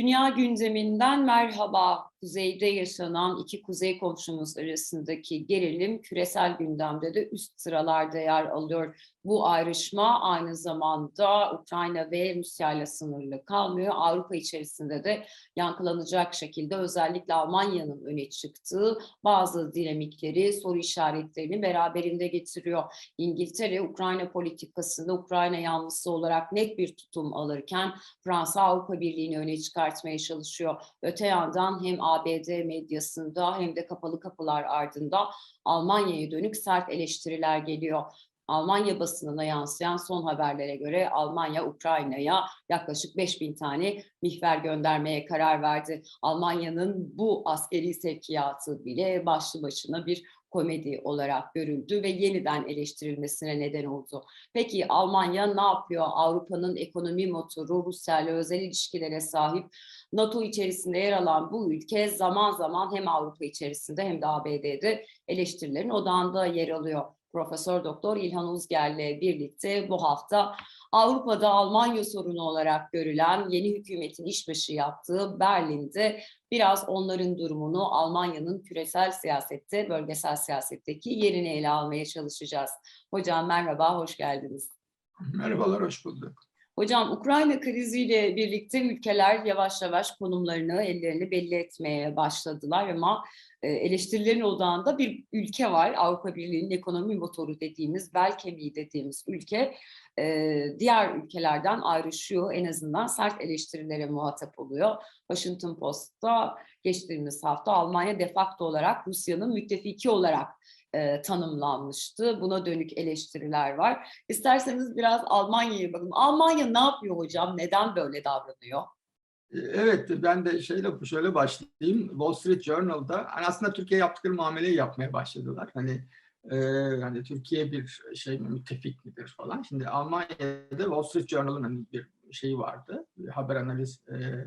Dünya gündeminden merhaba. Kuzeyde yaşanan iki kuzey komşumuz arasındaki gerilim küresel gündemde de üst sıralarda yer alıyor. Bu ayrışma aynı zamanda Ukrayna ve Rusya ile sınırlı kalmıyor. Avrupa içerisinde de yankılanacak şekilde özellikle Almanya'nın öne çıktığı bazı dinamikleri, soru işaretlerini beraberinde getiriyor. İngiltere Ukrayna politikasında Ukrayna yanlısı olarak net bir tutum alırken Fransa Avrupa Birliği'ni öne çıkartmaya çalışıyor. Öte yandan hem ABD medyasında hem de kapalı kapılar ardında Almanya'ya dönük sert eleştiriler geliyor. Almanya basınına yansıyan son haberlere göre Almanya Ukrayna'ya yaklaşık 5000 tane mihver göndermeye karar verdi. Almanya'nın bu askeri sevkiyatı bile başlı başına bir komedi olarak görüldü ve yeniden eleştirilmesine neden oldu. Peki Almanya ne yapıyor? Avrupa'nın ekonomi motoru Rusya ile özel ilişkilere sahip NATO içerisinde yer alan bu ülke zaman zaman hem Avrupa içerisinde hem de ABD'de eleştirilerin odağında yer alıyor. Profesör Doktor İlhan Uzger'le birlikte bu hafta Avrupa'da Almanya sorunu olarak görülen yeni hükümetin işbaşı yaptığı Berlin'de biraz onların durumunu Almanya'nın küresel siyasette, bölgesel siyasetteki yerini ele almaya çalışacağız. Hocam merhaba, hoş geldiniz. Merhabalar, hoş bulduk. Hocam Ukrayna kriziyle birlikte ülkeler yavaş yavaş konumlarını, ellerini belli etmeye başladılar ama e, eleştirilerin odağında bir ülke var. Avrupa Birliği'nin ekonomi motoru dediğimiz, bel kemiği dediğimiz ülke e, diğer ülkelerden ayrışıyor. En azından sert eleştirilere muhatap oluyor. Washington Post'ta geçtiğimiz hafta Almanya de facto olarak Rusya'nın müttefiki olarak e, tanımlanmıştı. Buna dönük eleştiriler var. İsterseniz biraz Almanya'ya bakalım. Almanya ne yapıyor hocam? Neden böyle davranıyor? Evet, ben de şeyle şöyle başlayayım. Wall Street Journal'da hani aslında Türkiye yaptıkları muameleyi yapmaya başladılar. Hani e, hani Türkiye bir şey mi, müttefik midir falan. Şimdi Almanya'da Wall Street Journal'ın hani bir şeyi vardı. Bir haber analiz e,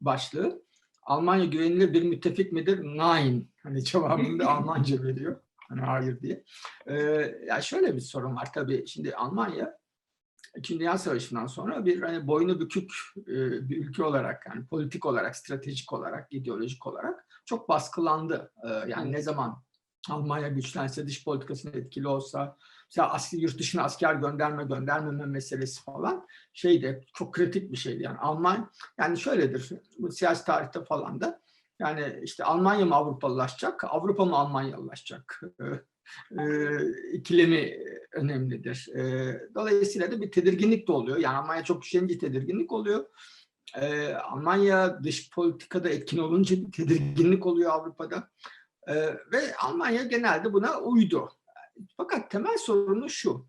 başlığı. Almanya güvenilir bir müttefik midir? Nein. Hani cevabını da Almanca veriyor. Hani hayır diye. Ee, ya şöyle bir sorun var tabii. Şimdi Almanya İkinci Dünya Savaşı'ndan sonra bir hani boynu bükük e, bir ülke olarak yani politik olarak, stratejik olarak, ideolojik olarak çok baskılandı. E, yani ne zaman Almanya güçlense, dış politikasının etkili olsa, mesela asker, yurt dışına asker gönderme göndermeme meselesi falan şeydi, çok kritik bir şeydi. Yani Alman, yani şöyledir, bu siyasi tarihte falan da yani işte Almanya mı Avrupalılaşacak, Avrupa mı Almanyalılaşacak e, ikilemi önemlidir. E, dolayısıyla da bir tedirginlik de oluyor. Yani Almanya çok güçlenince tedirginlik oluyor. E, Almanya dış politikada etkin olunca bir tedirginlik oluyor Avrupa'da. E, ve Almanya genelde buna uydu. Fakat temel sorunu şu.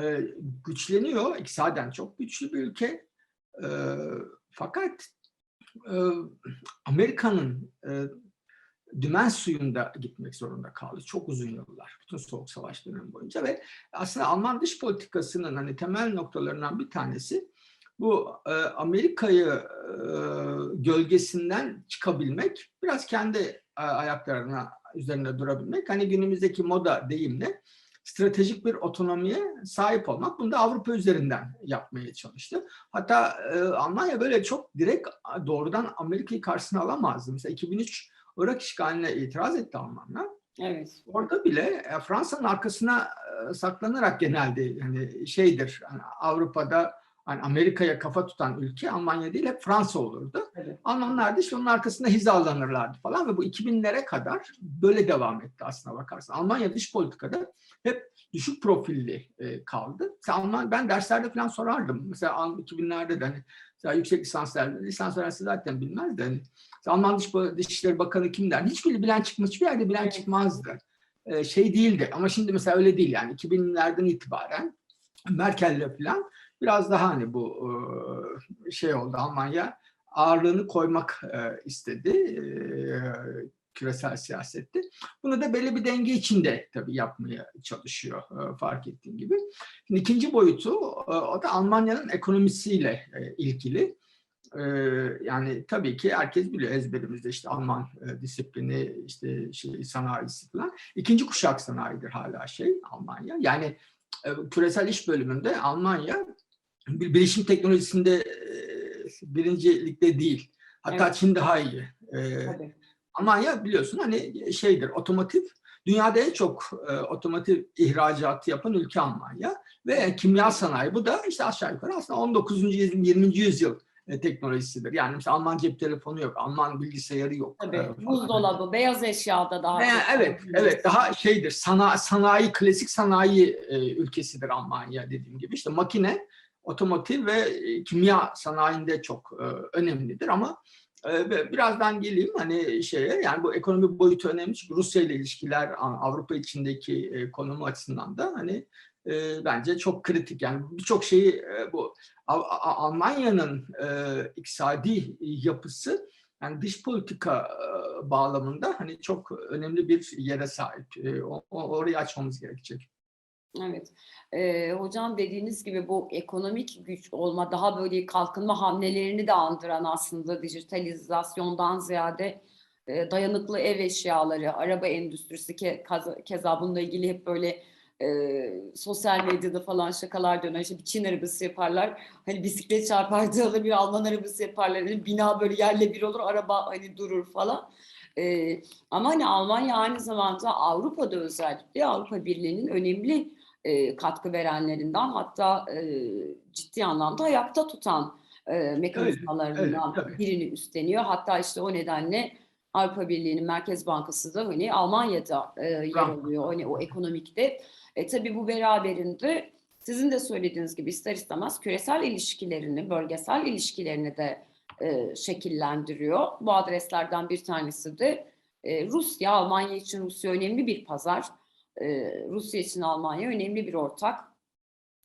E, güçleniyor, iktisaden çok güçlü bir ülke. E, fakat e, Amerika'nın e, dümen suyunda gitmek zorunda kaldı. Çok uzun yıllar. Bütün Soğuk Savaş dönemi boyunca ve aslında Alman dış politikasının hani temel noktalarından bir tanesi bu e, Amerika'yı e, gölgesinden çıkabilmek, biraz kendi e, ayaklarına üzerinde durabilmek. Hani günümüzdeki moda deyimle stratejik bir otonomiye sahip olmak. Bunu da Avrupa üzerinden yapmaya çalıştı. Hatta e, Almanya böyle çok direkt doğrudan Amerika'yı karşısına alamazdı. Mesela 2003 Irak işgaline itiraz etti Almanlar. Evet. Orada bile e, Fransa'nın arkasına e, saklanarak genelde yani şeydir yani Avrupa'da hani Amerika'ya kafa tutan ülke Almanya değil hep Fransa olurdu. Evet. Almanlar da işte onun arkasında hizalanırlardı falan ve bu 2000'lere kadar böyle devam etti aslına bakarsan. Almanya dış politikada hep düşük profilli e, kaldı. Mesela Alman, ben derslerde falan sorardım. Mesela 2000'lerde de hani mesela yüksek lisanslarda, lisans öğrencisi zaten bilmez de hani Alman Dış, Dışişleri Bakanı kim der? Hiçbir bilen çıkmaz, hiçbir yerde bilen çıkmazdı. Ee, şey değildi ama şimdi mesela öyle değil yani 2000'lerden itibaren Merkel'le falan biraz daha hani bu şey oldu Almanya ağırlığını koymak istedi küresel siyasette. Bunu da belli bir denge içinde tabii yapmaya çalışıyor fark ettiğim gibi. Şimdi ikinci boyutu o da Almanya'nın ekonomisiyle ilgili. Yani tabii ki herkes biliyor ezberimizde işte Alman disiplini, işte şey, sanayisi falan. İkinci kuşak sanayidir hala şey Almanya. Yani küresel iş bölümünde Almanya bilişim teknolojisinde e, birincilikte değil. Hatta Evet. Çin daha iyi. Ee, Tabii. Almanya biliyorsun hani şeydir otomotiv dünyada en çok e, otomotiv ihracatı yapan ülke Almanya ve kimya sanayi bu da işte aşağı yukarı aslında 19. yüzyıl 20. yüzyıl e, teknolojisidir. Yani mesela Alman cep telefonu yok, Alman bilgisayarı yok. Tabii. e, falan. Buzdolabı, beyaz eşyada daha çok evet, evet daha şeydir. Sanayi, sanayi klasik sanayi e, ülkesidir Almanya dediğim gibi. İşte makine, otomotiv ve e, kimya sanayinde çok e, önemlidir ama e, birazdan geleyim hani şeye yani bu ekonomi boyutu önemli çünkü Rusya ile ilişkiler Av- Avrupa içindeki konumu açısından da hani bence çok kritik yani birçok şeyi bu Almanya'nın iktisadi yapısı yani dış politika bağlamında hani çok önemli bir yere sahip. Orayı açmamız gerekecek. Evet. Ee, hocam dediğiniz gibi bu ekonomik güç olma daha böyle kalkınma hamlelerini de andıran aslında dijitalizasyondan ziyade e, dayanıklı ev eşyaları, araba endüstrisi ke, keza bununla ilgili hep böyle e, sosyal medyada falan şakalar döner. İşte bir Çin arabası yaparlar. Hani bisiklet çarpardığı bir Alman arabası yaparlar. Hani bina böyle yerle bir olur, araba hani durur falan. Ee, ama hani Almanya aynı zamanda Avrupa'da özellikle Avrupa Birliği'nin önemli e, katkı verenlerinden hatta e, ciddi anlamda ayakta tutan e, mekanizmalarından evet, tabii. birini üstleniyor. Hatta işte o nedenle Avrupa Birliği'nin Merkez Bankası da hani Almanya'da e, yer alıyor hani o ekonomikte. E, tabii bu beraberinde sizin de söylediğiniz gibi ister istemez küresel ilişkilerini, bölgesel ilişkilerini de e, şekillendiriyor. Bu adreslerden bir tanesi de e, Rusya. Almanya için Rusya önemli bir pazar. E, Rusya için Almanya önemli bir ortak.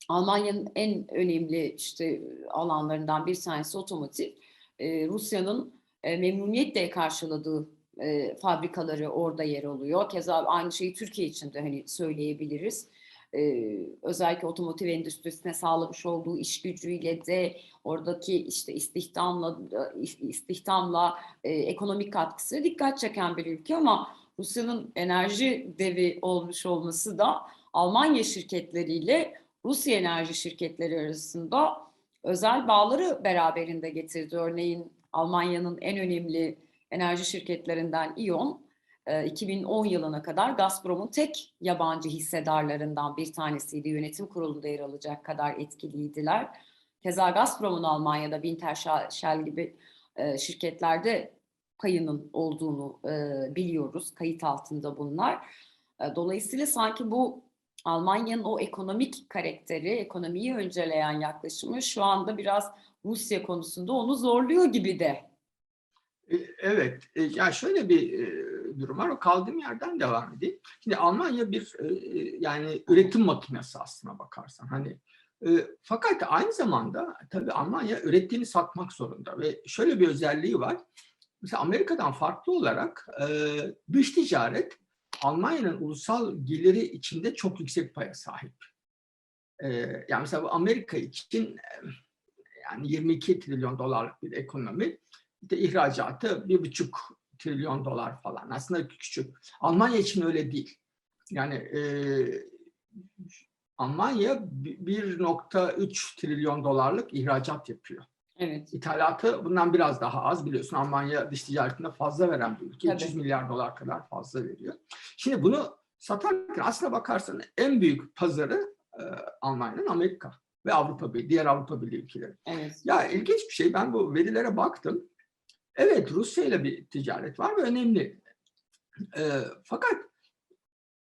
Almanya'nın en önemli işte alanlarından bir tanesi otomotiv. E, Rusya'nın e, memnuniyetle karşıladığı fabrikaları orada yer alıyor. Keza aynı şeyi Türkiye için de hani söyleyebiliriz. E, özellikle otomotiv endüstrisine sağlamış olduğu iş gücüyle de oradaki işte istihdamla istihdamla e, ekonomik katkısı dikkat çeken bir ülke ama Rusya'nın enerji devi olmuş olması da Almanya şirketleriyle Rusya enerji şirketleri arasında özel bağları beraberinde getirdi. Örneğin Almanya'nın en önemli enerji şirketlerinden İON, e, 2010 yılına kadar Gazprom'un tek yabancı hissedarlarından bir tanesiydi. Yönetim kurulunda yer alacak kadar etkiliydiler. Keza Gazprom'un Almanya'da Wintershall gibi e, şirketlerde payının olduğunu e, biliyoruz. Kayıt altında bunlar. E, dolayısıyla sanki bu Almanya'nın o ekonomik karakteri, ekonomiyi önceleyen yaklaşımı şu anda biraz Rusya konusunda onu zorluyor gibi de. E, Evet, e, ya şöyle bir e, durum var. O kaldığım yerden devam edeyim. Şimdi Almanya bir yani üretim makinesi aslına bakarsan. Hani fakat aynı zamanda tabii Almanya ürettiğini satmak zorunda ve şöyle bir özelliği var. Mesela Amerika'dan farklı olarak e, dış ticaret Almanya'nın ulusal geliri içinde çok yüksek paya sahip. E, yani mesela bu Amerika için e, yani 22 trilyon dolarlık bir ekonomi işte ihracatı bir buçuk trilyon dolar falan. Aslında küçük. Almanya için öyle değil. Yani e, Almanya bi- 1.3 trilyon dolarlık ihracat yapıyor. Evet. İthalatı bundan biraz daha az biliyorsun. Almanya dış ticaretinde fazla veren bir ülke. Tabii. 300 milyar dolar kadar fazla veriyor. Şimdi bunu satarken aslına bakarsan en büyük pazarı e, Almanya'nın Amerika ve Avrupa Birliği, diğer Avrupa Birliği ülkeleri. Evet. Ya ilginç bir şey. Ben bu verilere baktım. Evet Rusya ile bir ticaret var ve önemli. Ee, fakat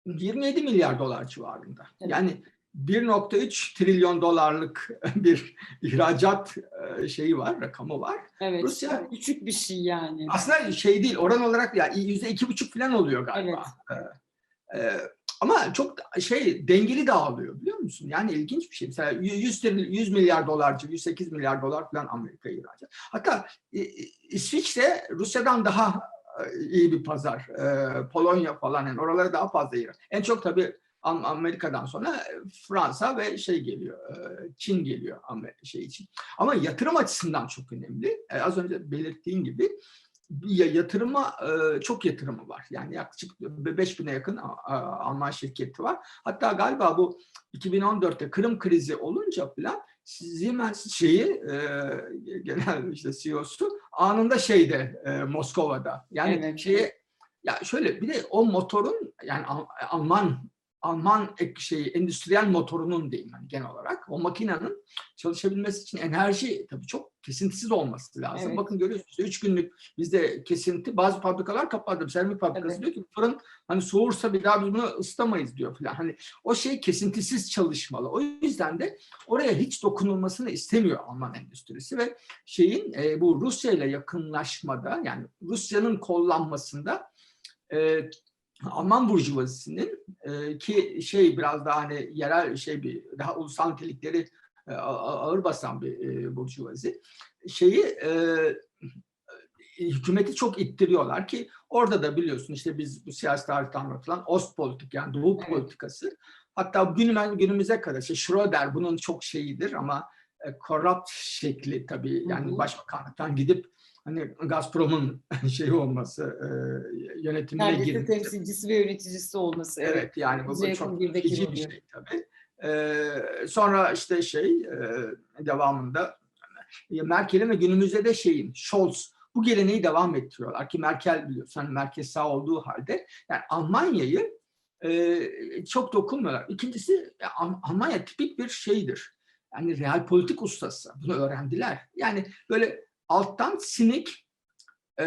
27 milyar dolar civarında. Evet. Yani 1.3 trilyon dolarlık bir ihracat e, şeyi var, rakamı var. Evet. Rusya- küçük bir şey yani. Aslında şey değil, oran olarak ya yüzde iki buçuk falan oluyor galiba. Ee, e, ama çok şey dengeli dağılıyor biliyor musun? Yani ilginç bir şey. Mesela 100, tril- 100 milyar dolarcı, 108 milyar dolar falan Amerika ihracat. Hatta İsviçre Rusya'dan daha e, iyi bir pazar. E, Polonya falan yani oralara daha fazla ihracat. En çok tabii Amerika'dan sonra e, Fransa ve şey geliyor, e, Çin geliyor şey için. Ama yatırım açısından çok önemli. E, Az önce belirttiğin gibi yatırıma çok yatırımı var. Yani yaklaşık 5000'e yakın Alman şirketi var. Hatta galiba bu 2014'te Kırım krizi olunca falan Siemens şeyi genel işte CEO'su anında şeyde Moskova'da. Yani Evet. şeye ya şöyle bir de o motorun yani Al- Alman Alman ek şeyi endüstriyel motorunun diyeyim hani genel olarak o makinenin çalışabilmesi için enerji tabii çok kesintisiz olması lazım. Evet. Bakın görüyorsunuz 3 günlük bizde kesinti bazı fabrikalar kapadı. Seramik fabrikası Evet. diyor ki fırın hani soğursa bir daha biz bunu ısıtamayız diyor falan. Hani o şey kesintisiz çalışmalı. O yüzden de oraya hiç dokunulmasını istemiyor Alman endüstrisi ve şeyin e, bu Rusya ile yakınlaşmada yani Rusya'nın kollanmasında e, Alman burjuvazisinin e, ki şey biraz daha hani yerel şey bir daha ulusal nitelikleri e, ağır basan bir e, burjuvazi. Şeyi e, hükümeti çok ittiriyorlar ki orada da biliyorsun işte biz bu siyasi tarihte anlatılan Ostpolitik yani Doğu Evet. politikası. Hatta günüme, günümüze kadar işte Schröder bunun çok şeyidir ama e, şekli tabii yani başbakanlıktan gidip hani Gazprom'un şeyi olması e, yönetimine Neredeyse girmesi. temsilcisi ve yöneticisi olması. Evet. Evet yani bu, bu çok feci bir şey tabii. Ee, sonra işte şey e, devamında e, Merkel'in ve günümüzde de şeyin Scholz bu geleneği devam ettiriyorlar ki Merkel biliyorsun hani merkez sağ olduğu halde yani Almanya'yı e, çok dokunmuyorlar. İkincisi e, Al- Almanya tipik bir şeydir. Yani real politik ustası. Bunu öğrendiler. Yani böyle alttan sinik e,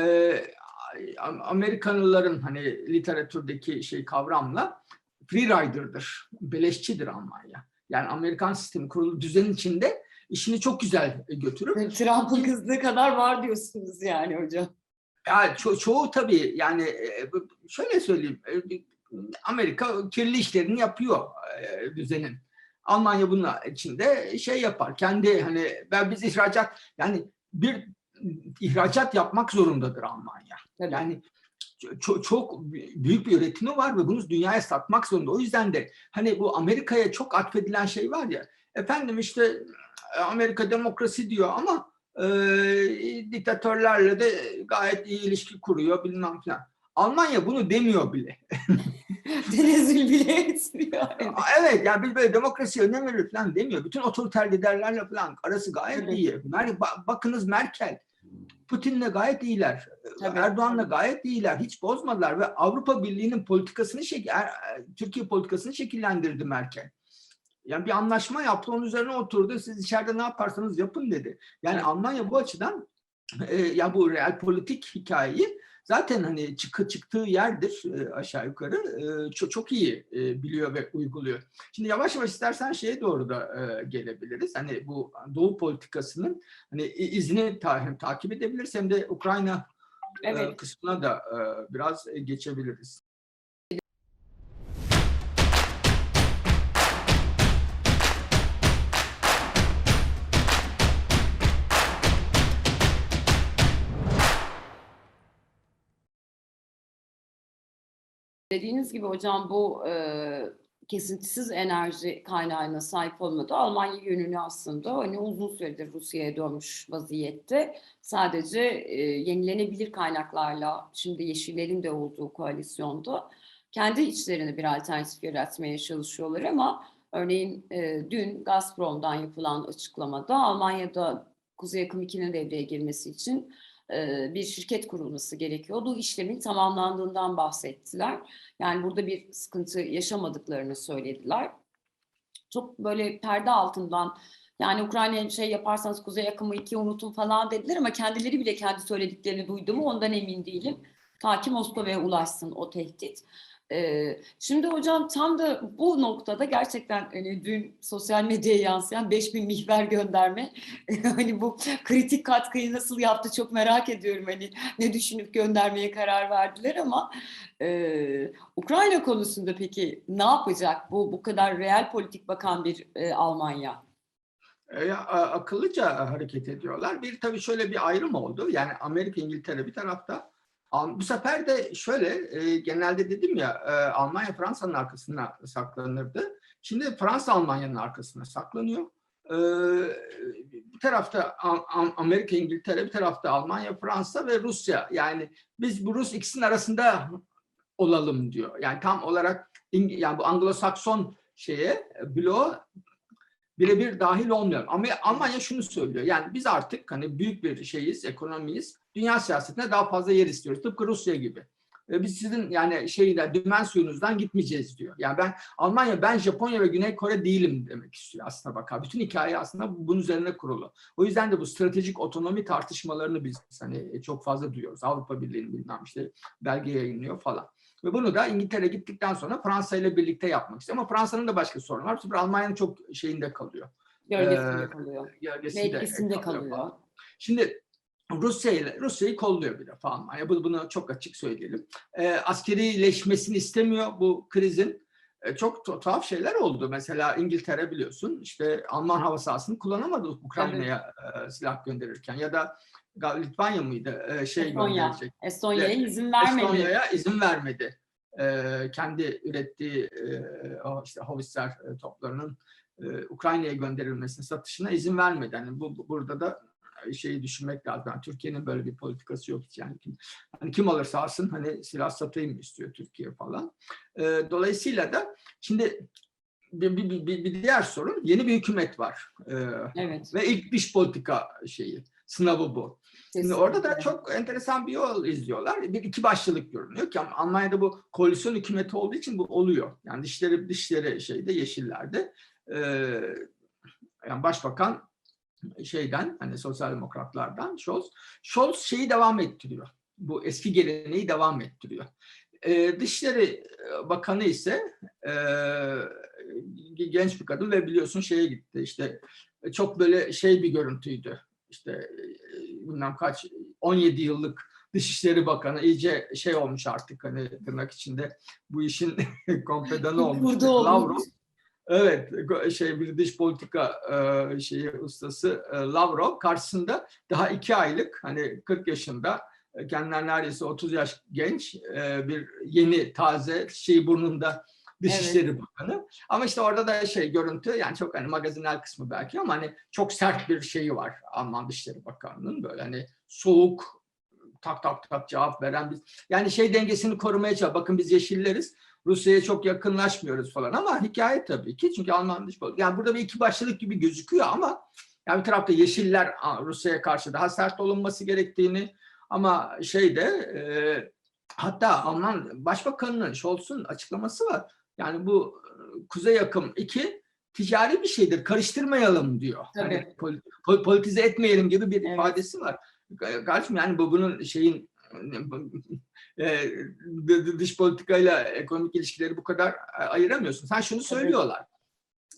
Am- Amerikalıların hani literatürdeki şey kavramla freerider'dır, beleşçidir Almanya. Yani Amerikan sistemi kurulu düzenin içinde işini çok güzel götürüp Trump'ın kızdığı kadar var diyorsunuz yani hocam. ya ço- çoğu tabii yani e, şöyle söyleyeyim e, Amerika kirli işlerini yapıyor e, düzenin. Almanya bunun içinde şey yapar. Kendi hani ben biz ihracat yani bir ihracat yapmak zorundadır Almanya. Yani çok, çok büyük bir üretimi var ve bunu dünyaya satmak zorunda. O yüzden de hani bu Amerika'ya çok atfedilen şey var ya. Efendim işte e, Amerika demokrasi diyor ama e, diktatörlerle de gayet iyi ilişki kuruyor bilmem falan. Almanya bunu demiyor bile. Tenezzül bile etmiyor. Evet. Evet yani biz böyle demokrasiye önem veriyor falan demiyor. Bütün otoriter liderlerle falan arası gayet Evet. iyi. Mer- ba- bakınız Merkel, Putin'le gayet iyiler. Tabii. Erdoğan'la gayet iyiler. Hiç bozmadılar ve Avrupa Birliği'nin politikasını şek- Er- Türkiye politikasını şekillendirdi Merkel. Yani bir anlaşma yaptı, onun üzerine oturdu. Siz içeride ne yaparsanız yapın dedi. Yani Evet. Almanya bu açıdan e, ya bu real politik hikayeyi zaten hani çıkı çıktığı yerdir e, aşağı yukarı e, çok çok iyi e, biliyor ve uyguluyor. Şimdi yavaş yavaş istersen şeye doğru da e, gelebiliriz. Hani bu Doğu politikasının hani izini ta- hem takip edebiliriz hem de Ukrayna e, Evet. kısmına da e, biraz geçebiliriz. Dediğiniz gibi hocam bu e, kesintisiz enerji kaynağına sahip olmadı. Almanya yönünü aslında hani uzun süredir Rusya'ya dönmüş vaziyette. Sadece e, yenilenebilir kaynaklarla şimdi Yeşillerin de olduğu koalisyonda kendi içlerine bir alternatif yaratmaya çalışıyorlar ama örneğin e, dün Gazprom'dan yapılan açıklamada Almanya'da Kuzey Akım 2'nin devreye girmesi için bir şirket kurulması gerekiyordu. işlemin tamamlandığından bahsettiler. Yani burada bir sıkıntı yaşamadıklarını söylediler. Çok böyle perde altından yani Ukrayna'ya şey yaparsanız Kuzey Akımı 2 unutun falan dediler ama kendileri bile kendi söylediklerini duydu mu ondan emin değilim. Ta ki Moskova'ya ulaşsın o tehdit. Şimdi hocam tam da bu noktada gerçekten hani dün sosyal medyaya yansıyan 5000 mihver gönderme hani bu kritik katkıyı nasıl yaptı çok merak ediyorum hani ne düşünüp göndermeye karar verdiler ama Ukrayna konusunda peki ne yapacak bu bu kadar real politik bakan bir Almanya? E, akıllıca hareket ediyorlar. Bir tabii şöyle bir ayrım oldu. Yani Amerika, İngiltere bir tarafta. Bu sefer de şöyle e, genelde dedim ya e, Almanya Fransa'nın arkasına saklanırdı. Şimdi Fransa Almanya'nın arkasına saklanıyor. Ee, bir tarafta Amerika, İngiltere, bir tarafta Almanya, Fransa ve Rusya. Yani biz bu Rus ikisinin arasında olalım diyor. Yani tam olarak yani bu Anglo-Sakson şeye bloğu birebir dahil olmuyor. Ama Almanya şunu söylüyor. Yani biz artık hani büyük bir şeyiz, ekonomiyiz. Dünya siyasetine daha fazla yer istiyoruz. Tıpkı Rusya gibi. E, Biz sizin yani şeyle dümen suyunuzdan gitmeyeceğiz diyor. Yani ben Almanya, ben Japonya ve Güney Kore değilim demek istiyor aslında bakar. Bütün hikaye aslında bunun üzerine kurulu. O yüzden de bu stratejik otonomi tartışmalarını biz hani çok fazla duyuyoruz. Avrupa Birliği'nin bilmem işte belge yayınlıyor falan. Ve bunu da İngiltere gittikten sonra Fransa ile birlikte yapmak istiyor. Ama Fransa'nın da başka sorunu var. Çünkü Almanya'nın çok şeyinde kalıyor. Gölgesinde Ee, kalıyor. Gölgesinde kalıyor kalıyor. Şimdi Rusya ile Rusya'yı kolluyor bir defa Almanya. Bu- Bunu çok açık söyleyelim. E, askerileşmesini istemiyor bu krizin. E, çok tu- tuhaf şeyler oldu. Mesela İngiltere biliyorsun işte Alman hava sahasını kullanamadı Ukrayna'ya e, silah gönderirken ya da Litvanya mıydı e, şey Estonya. gönderecek. Estonya'ya izin vermedi. Estonya'ya izin vermedi. E, kendi ürettiği e, o işte Howitzer e, toplarının e, Ukrayna'ya gönderilmesine, satışına izin vermedi. Yani bu, bu- burada da şeyi düşünmek lazım. Yani Türkiye'nin böyle bir politikası yok hiç. Yani kim, hani kim alırsa alsın hani silah satayım istiyor Türkiye falan. E, dolayısıyla da şimdi bir, bir, bir, bir diğer sorun yeni bir hükümet var. E, Evet. ve ilk dış politika şeyi sınavı bu. Şimdi orada da kesinlikle. çok enteresan bir yol izliyorlar. Bir iki başlılık görünüyor ki Almanya'da bu koalisyon hükümeti olduğu için bu oluyor. Yani dışları dışları şeyde yeşillerde Ee, yani başbakan şeyden hani sosyal demokratlardan Scholz. Scholz şeyi devam ettiriyor. Bu eski geleneği devam ettiriyor. Ee, Dışişleri Bakanı ise e, genç bir kadın ve biliyorsun şeye gitti işte çok böyle şey bir görüntüydü. İşte e, bilmem kaç 17 yıllık Dışişleri Bakanı iyice şey olmuş artık hani tırnak içinde bu işin kompedanı olmuş. Lavrov. Evet, şey bir dış politika e, şeyi ustası e, Lavrov karşısında daha iki aylık hani 40 yaşında kendinden neredeyse 30 yaş genç e, bir yeni taze şey burnunda Dışişleri Bakanı. Ama işte orada da şey görüntü yani çok hani magazinel kısmı belki ama hani çok sert bir şeyi var Alman Dışişleri Bakanı'nın böyle hani soğuk tak tak tak cevap veren biz yani şey dengesini korumaya çalışıyor. Bakın biz yeşilleriz. Rusya'ya çok yakınlaşmıyoruz falan ama hikaye tabii ki çünkü Alman dış politika yani burada bir iki başlılık gibi gözüküyor ama yani bir tarafta yeşiller Rusya'ya karşı daha sert olunması gerektiğini ama şeyde e, hatta Alman Başbakanı'nın Scholz'un açıklaması var. Yani bu e, Kuzey Akım 2 ticari bir şeydir. Karıştırmayalım diyor. Hani pol- pol- politize etmeyelim gibi bir Evet. ifadesi var. Kardeşim yani bu bunun şeyin e, d- d- dış politikayla ekonomik ilişkileri bu kadar e, ayıramıyorsun. Sen şunu söylüyorlar.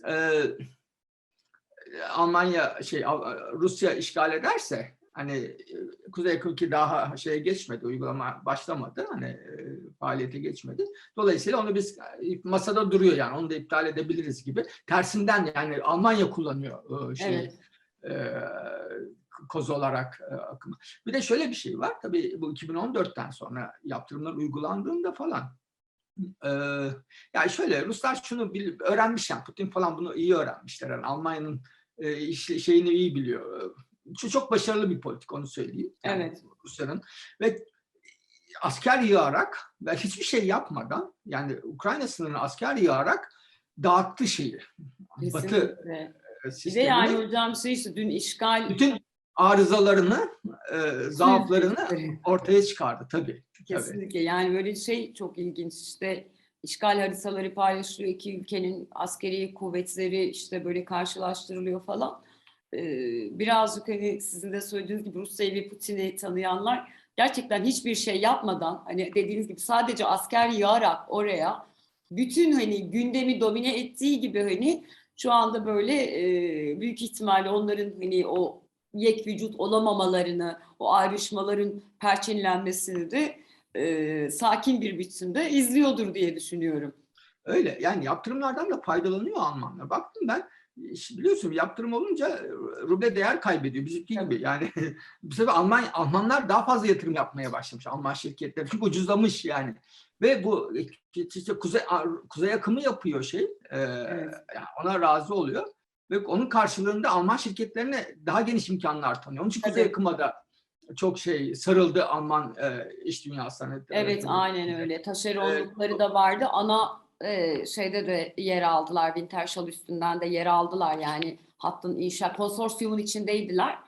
E, Almanya şey Rusya işgal ederse hani e, Kuzey 2 daha şeye geçmedi, uygulama başlamadı, hani e, faaliyete geçmedi. Dolayısıyla onu biz e, masada duruyor yani onu da iptal edebiliriz gibi. Tersinden yani Almanya kullanıyor e, şeyi Evet. e, koz olarak e, akımı. Bir de şöyle bir şey var. Tabii bu 2014'ten sonra yaptırımlar uygulandığında falan e, yani şöyle Ruslar şunu bil, öğrenmiş yani Putin falan bunu iyi öğrenmişler. Yani Almanya'nın e, iş- şeyini iyi biliyor. Çok başarılı bir politik onu söyleyeyim. Yani Evet. Rusya'nın ve asker yığarak ve hiçbir şey yapmadan yani Ukrayna sınırına asker yığarak dağıttı şeyi. Batı Kesinlikle. e, Bir de sistemini. yani hocam şey işte dün işgal bütün arızalarını, e, zaaflarını ortaya çıkardı tabii. Kesinlikle yani böyle şey çok ilginç işte işgal haritaları paylaşılıyor iki ülkenin askeri kuvvetleri işte böyle karşılaştırılıyor falan. Birazcık hani sizin de söylediğiniz gibi Rusya'yı ve Putin'i tanıyanlar gerçekten hiçbir şey yapmadan hani dediğiniz gibi sadece asker yağarak oraya bütün hani gündemi domine ettiği gibi hani şu anda böyle büyük ihtimalle onların hani o yek vücut olamamalarını, o ayrışmaların perçinlenmesini de e, sakin bir biçimde izliyordur diye düşünüyorum. Öyle yani yaptırımlardan da faydalanıyor Almanlar. Baktım ben biliyorsun yaptırım olunca e, ruble değer kaybediyor bizimki gibi. Yani bu sefer Alman Almanlar daha fazla yatırım yapmaya başlamış Alman şirketleri. Çünkü ucuzlamış yani. Ve bu işte kuzey kuzey akımı yapıyor şey. e, Evet. yani ona razı oluyor. ve onun karşılığında Alman şirketlerine daha geniş imkanlar tanıyor. Onun için Kuzey Tabii. Akım'a da çok şey sarıldı Alman e, iş dünyasına. Evet aynen öyle. Taşeronlukları da vardı. Ana e, şeyde de yer aldılar. Wintershall üstünden de yer aldılar. Yani hattın inşa konsorsiyumun içindeydiler.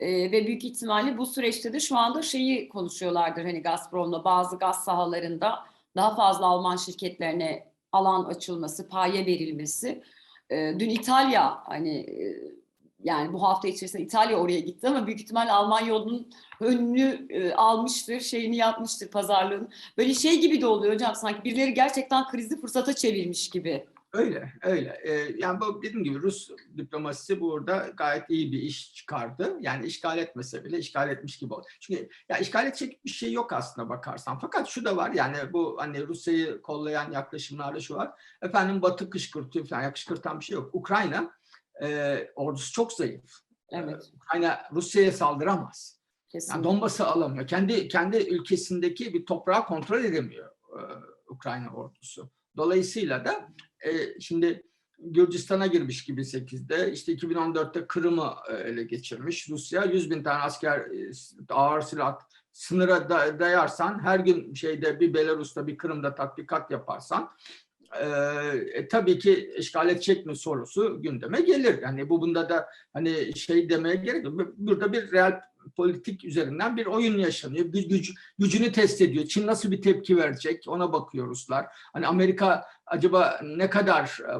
E, ve büyük ihtimalle bu süreçte de şu anda şeyi konuşuyorlardır hani Gazprom'la bazı gaz sahalarında daha fazla Alman şirketlerine alan açılması, paye verilmesi. E, dün İtalya hani e, yani bu hafta içerisinde İtalya oraya gitti ama büyük ihtimalle Alman yolunun önünü e, almıştır, şeyini yapmıştır pazarlığını. Böyle şey gibi de oluyor hocam sanki birileri gerçekten krizi fırsata çevirmiş gibi. Öyle, öyle. Ee, yani bu dediğim gibi Rus diplomasisi burada gayet iyi bir iş çıkardı. Yani işgal etmese bile işgal etmiş gibi oldu. Çünkü ya işgal edecek bir şey yok aslında bakarsan. Fakat şu da var yani bu hani Rusya'yı kollayan yaklaşımlarda şu var. Efendim Batı kışkırtıyor falan. Ya kışkırtan bir şey yok. Ukrayna e, ordusu çok zayıf. Evet, Ukrayna Rusya'ya saldıramaz. kesinlikle. Yani Donbas'ı alamıyor. Kendi kendi ülkesindeki bir toprağı kontrol edemiyor e, Ukrayna ordusu. Dolayısıyla da e, şimdi Gürcistan'a girmiş gibi 8'de işte 2014'te Kırım'ı e, ele geçirmiş Rusya 100 bin tane asker e, ağır silah sınıra da- dayarsan her gün şeyde bir Belarus'ta bir Kırım'da tatbikat yaparsan e, e, tabii ki işgal edecek mi sorusu gündeme gelir. Yani bu bunda da hani şey demeye gerek yok. Burada bir real politik üzerinden bir oyun yaşanıyor. Bir güç, gücünü test ediyor. Çin nasıl bir tepki verecek ona bakıyor Ruslar. Hani Amerika acaba ne kadar e,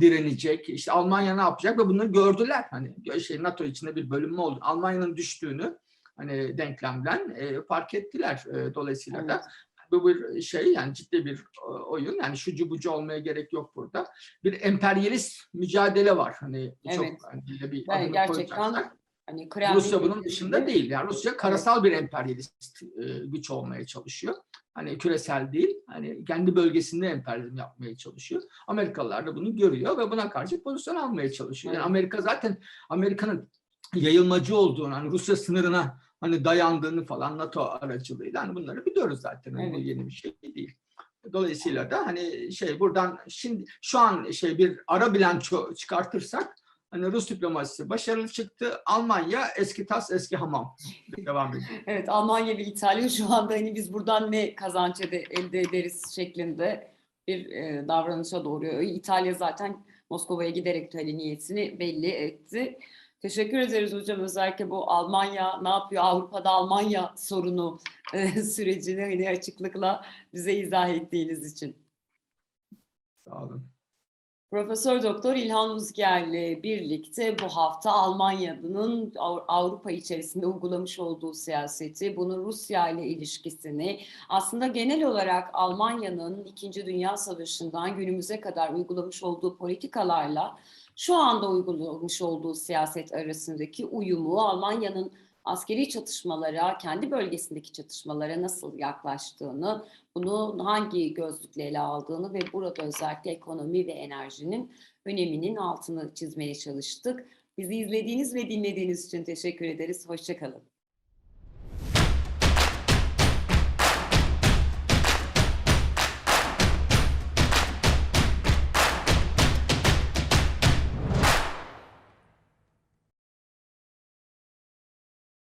direnecek? İşte Almanya ne yapacak? Ve bunu gördüler. Hani şey NATO içinde bir bölünme oldu. Almanya'nın düştüğünü hani denklemden e, fark ettiler. E, dolayısıyla da Evet. Bu bir şey yani ciddi bir e, oyun. Yani şucu bucu olmaya gerek yok burada. Bir emperyalist mücadele var. Hani çok Evet. hani böyle bir Yani gerçekten. Hani Rusya bunun dışında gibi- değil. Yani Rusya karasal bir emperyalist e, güç olmaya çalışıyor. Hani küresel değil. Hani kendi bölgesinde emperyalizm yapmaya çalışıyor. Amerikalılar da bunu görüyor ve buna karşı pozisyon almaya çalışıyor. Yani Evet. Amerika zaten Amerika'nın yayılmacı olduğunu, hani Rusya sınırına hani dayandığını falan NATO aracılığıyla hani bunları biliyoruz zaten. Hani yeni bir şey değil. Dolayısıyla da hani şey buradan şimdi şu an şey bir ara bilanço çıkartırsak hani Rus diplomasisi başarılı çıktı. Almanya eski tas eski hamam. Devam ediyor. Evet Almanya ve İtalya şu anda hani biz buradan ne kazanç elde ederiz şeklinde bir e, davranışa doğru. İtalya zaten Moskova'ya giderek hani niyetini belli etti. Teşekkür ederiz hocam özellikle bu Almanya ne yapıyor Avrupa'da Almanya sorunu e, sürecini hani açıklıkla bize izah ettiğiniz için. Sağ olun. Profesör Doktor İlhan Uzger'le birlikte bu hafta Almanya'nın Av- Avrupa içerisinde uygulamış olduğu siyaseti, bunun Rusya ile ilişkisini, aslında genel olarak Almanya'nın İkinci Dünya Savaşı'ndan günümüze kadar uygulamış olduğu politikalarla şu anda uygulamış olduğu siyaset arasındaki uyumu, Almanya'nın askeri çatışmalara, kendi bölgesindeki çatışmalara nasıl yaklaştığını, bunu hangi gözlükle ele aldığını ve burada özellikle ekonomi ve enerjinin öneminin altını çizmeye çalıştık. Bizi izlediğiniz ve dinlediğiniz için teşekkür ederiz. Hoşçakalın.